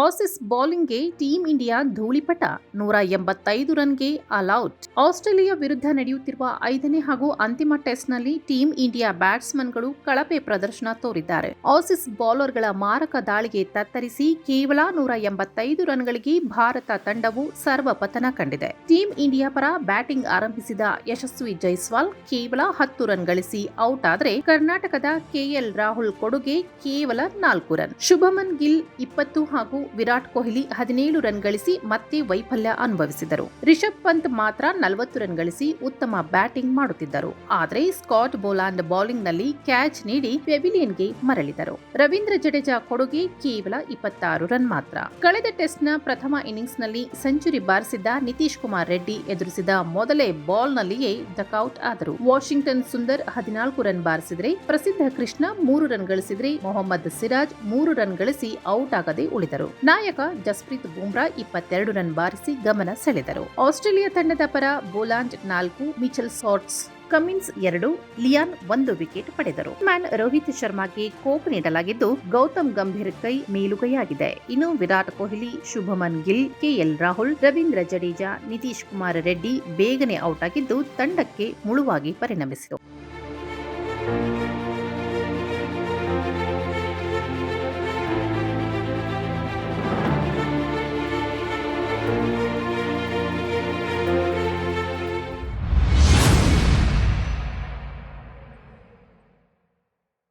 ಆಸಿಸ್ ಬೌಲಿಂಗ್ಗೆ team India ಧೂಳಿಪಟ. ನೂರ ಎಂಬತ್ತೈದು ರನ್ಗೆ ಅಲೌಟ್ Australia ವಿರುದ್ಧ ನಡೆಯುತ್ತಿರುವ ಐದನೇ ಹಾಗೂ ಅಂತಿಮ ಟೆಸ್ಟ್ನಲ್ಲಿ ಟೀಂ ಇಂಡಿಯಾ ಬ್ಯಾಟ್ಸ್ಮನ್ಗಳು ಕಳಪೆ ಪ್ರದರ್ಶನ ತೋರಿದ್ದಾರೆ. ಆಸಿಸ್ ಬೌಲರ್ಗಳ ಮಾರಕ ದಾಳಿಗೆ ತತ್ತರಿಸಿ ಕೇವಲ ನೂರ ಎಂಬತ್ತೈದು ರನ್ಗಳಿಗೆ ಭಾರತ ತಂಡವು ಸರ್ವಪತನ ಕಂಡಿದೆ. ಟೀಂ ಇಂಡಿಯಾ ಪರ ಬ್ಯಾಟಿಂಗ್ ಆರಂಭಿಸಿದ ಯಶಸ್ವಿ ಜೈಸ್ವಾಲ್ ಕೇವಲ ಹತ್ತು ರನ್ ಗಳಿಸಿ ಔಟ್ ಆದರೆ ಕರ್ನಾಟಕದ ಕೆಎಲ್ ರಾಹುಲ್ ಕೊಡುಗೆ ಕೇವಲ ನಾಲ್ಕು ರನ್. ಶುಭಮನ್ ಗಿಲ್ ಇಪ್ಪತ್ತು ಹಾಗೂ ವಿರಾಟ್ ಕೊಹ್ಲಿ ಹದಿನೇಳು ರನ್ ಗಳಿಸಿ ಮತ್ತೆ ವೈಫಲ್ಯ ಅನುಭವಿಸಿದರು. ರಿಷಬ್ ಪಂತ್ ಮಾತ್ರ ನಲವತ್ತು ರನ್ ಗಳಿಸಿ ಉತ್ತಮ ಬ್ಯಾಟಿಂಗ್ ಮಾಡುತ್ತಿದ್ದರು. ಆದರೆ ಸ್ಕಾಟ್ ಬೋಲಾಂಡ್ ಬೌಲಿಂಗ್ನಲ್ಲಿ ಕ್ಯಾಚ್ ನೀಡಿ ಪೆವಿಲಿಯನ್ಗೆ ಮರಳಿದರು. ರವೀಂದ್ರ ಜಡೇಜಾ ಕೊಡುಗೆ ಕೇವಲ ಇಪ್ಪತ್ತಾರು ರನ್ ಮಾತ್ರ. ಕಳೆದ ಟೆಸ್ಟ್ನ ಪ್ರಥಮ ಇನ್ನಿಂಗ್ಸ್ನಲ್ಲಿ ಸೆಂಚುರಿ ಬಾರಿಸಿದ್ದ ನಿತೀಶ್ ಕುಮಾರ್ ರೆಡ್ಡಿ ಎದುರಿಸಿದ ಮೊದಲೇ ಬಾಲ್ನಲ್ಲಿಯೇ ಡಕೌಟ್ ಆದರು. ವಾಷಿಂಗ್ಟನ್ ಸುಂದರ್ ಹದಿನಾಲ್ಕು ರನ್ ಬಾರಿಸಿದರೆ, ಪ್ರಸಿದ್ಧ ಕೃಷ್ಣ ಮೂರು ರನ್ ಗಳಿಸಿದರೆ, ಮೊಹಮ್ಮದ್ ಸಿರಾಜ್ ಮೂರು ರನ್ ಗಳಿಸಿ ಔಟ್ ಆಗದೆ ಉಳಿದರು. ನಾಯಕ ಜಸ್ಪ್ರೀತ್ ಬುಮ್ರಾ ಇಪ್ಪತ್ತೆರಡು ರನ್ ಬಾರಿಸಿ ಗಮನ ಸೆಳೆದರು. ಆಸ್ಟ್ರೇಲಿಯಾ ತಂಡದ ಪರ ಬೋಲಾಂಡ್ ನಾಲ್ಕು, ಮಿಚೆಲ್ ಸಾಟ್ಸ್ ಕಮಿನ್ಸ್ ಎರಡು, ಲಿಯಾನ್ ಒಂದು ವಿಕೆಟ್ ಪಡೆದರು. ಮ್ಯಾನ್ ರೋಹಿತ್ ಶರ್ಮಾಗೆ ಕೋಪ್ ನೀಡಲಾಗಿದ್ದು, ಗೌತಮ್ ಗಂಭೀರ್ ಕೈ ಮೇಲುಗೈಯಾಗಿದೆ. ಇನ್ನು ವಿರಾಟ್ ಕೊಹ್ಲಿ, ಶುಭಮನ್ ಗಿಲ್, ಕೆಎಲ್ ರಾಹುಲ್, ರವೀಂದ್ರ ಜಡೇಜಾ, ನಿತೀಶ್ ಕುಮಾರ್ ರೆಡ್ಡಿ ಬೇಗನೆ ಔಟ್ ಆಗಿದ್ದು, ತಂಡಕ್ಕೆ ಮುಳುವಾಗಿ ಪರಿಣಮಿಸಿತು.